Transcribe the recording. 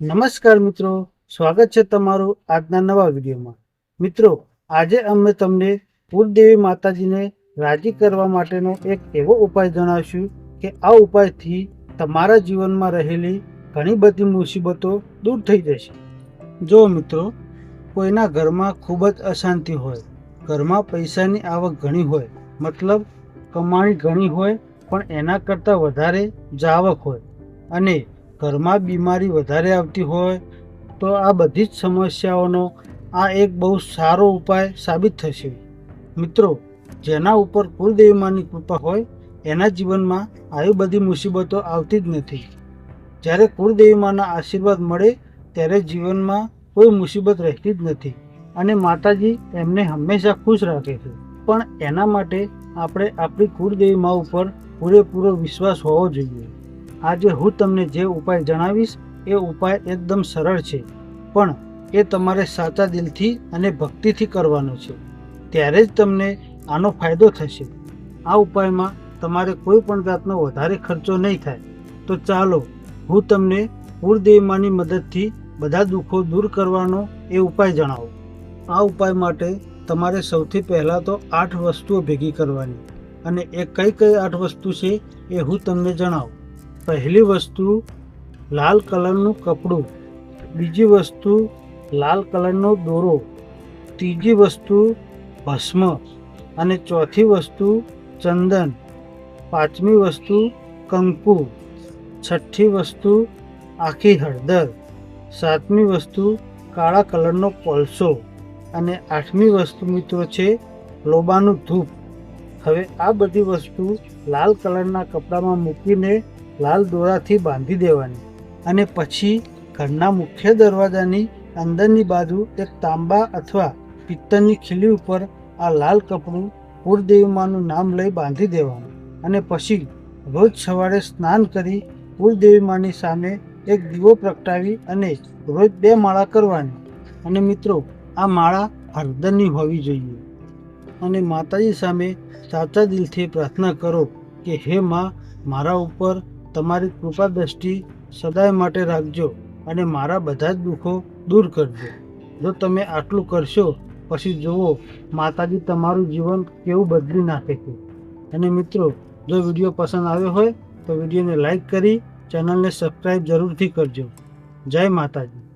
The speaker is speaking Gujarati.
નમસ્કાર મિત્રો, સ્વાગત છે તમારું આજના નવા વિડીયોમાં. મિત્રો, આજે અમે તમને કુળદેવી માતાજીને રાજી કરવા માટેનો એક એવો ઉપાય જણાવશું કે આ ઉપાયથી તમારા જીવનમાં રહેલી ઘણી બધી મુસીબતો દૂર થઈ જશે. જો મિત્રો, કોઈના ઘરમાં ખૂબ જ અશાંતિ હોય, ઘરમાં પૈસાની આવક ઘણી હોય, મતલબ કમાણી ઘણી હોય, પણ એના કરતાં વધારે જાવક હોય, અને ઘરમાં બીમારી વધારે આવતી હોય તો આ બધી જ સમસ્યાઓનો આ એક બહુ સારો ઉપાય સાબિત થશે. મિત્રો, જેના ઉપર કુલદેવીમાની કૃપા હોય, એના જીવનમાં આવી બધી મુસીબતો આવતી જ નથી. જ્યારે કુળદેવીમાના આશીર્વાદ મળે, ત્યારે જીવનમાં કોઈ મુસીબત રહેતી જ નથી અને માતાજી એમને હંમેશા ખુશ રાખે છે. પણ એના માટે આપણે આપણી કુળદેવી મા ઉપર પૂરેપૂરો વિશ્વાસ હોવો જોઈએ. આજે હું તમને જે ઉપાય જણાવીશ, એ ઉપાય એકદમ સરળ છે, પણ એ તમારે સાચા દિલથી અને ભક્તિથી કરવાનો છે. ત્યારે જ તમને આનો ફાયદો થશે. આ ઉપાયમાં તમારે કોઈ પણ જાતનો વધારે ખર્ચો નહીં થાય. તો ચાલો, હું તમને કુળદેવીમાની મદદથી બધા દુઃખો દૂર કરવાનો એ ઉપાય જણાવું. આ ઉપાય માટે તમારે સૌથી પહેલાં તો આઠ વસ્તુઓ ભેગી કરવાની. અને એ કઈ કઈ આઠ વસ્તુ છે એ હું તમને જણાવું. પહેલી વસ્તુ લાલ કલરનું કપડું, બીજી વસ્તુ લાલ કલરનો દોરો, ત્રીજી વસ્તુ ભસ્મ અને ચોથી વસ્તુ ચંદન, પાંચમી વસ્તુ કંકુ, છઠ્ઠી વસ્તુ આખી હળદર, સાતમી વસ્તુ કાળા કલરનો કોલસો અને આઠમી વસ્તુ મિત્રો છે લોબાનું ધૂપ. હવે આ બધી વસ્તુ લાલ કલરના કપડામાં મૂકીને લાલ દોરાથી બાંધી દેવાની અને પછી ઘરના મુખ્ય દરવાજાની અંદરની બાજુ એક તાંબા અથવા પિત્તળની ખીલી ઉપર આ લાલ કપડું કુળદેવીમાનું નામ લઈ બાંધી દેવાનું અને પછી રોજ સવારે સ્નાન કરી કુળદેવીમાની સામે એક દીવો પ્રગટાવી અને રોજ બે માળા કરવાની. અને મિત્રો, આ માળા હળદરની હોવી જોઈએ. અને માતાજી સામે સાચા દિલથી પ્રાર્થના કરો કે, હે માં, મારા ઉપર તમારી કૃપા દ્રષ્ટિ સદાય માટે રાખજો અને મારા બધા જ દુઃખો દૂર કરજો. જો તમે આટલું કરશો, પછી જુઓ, માતાજી તમારું જીવન કેવું બદલી નાખે છે. અને મિત્રો, જો વીડિયો પસંદ આવ્યો હોય, તો વિડીયોને લાઈક કરી ચેનલને સબસ્ક્રાઈબ જરૂરથી કરજો. જય માતાજી.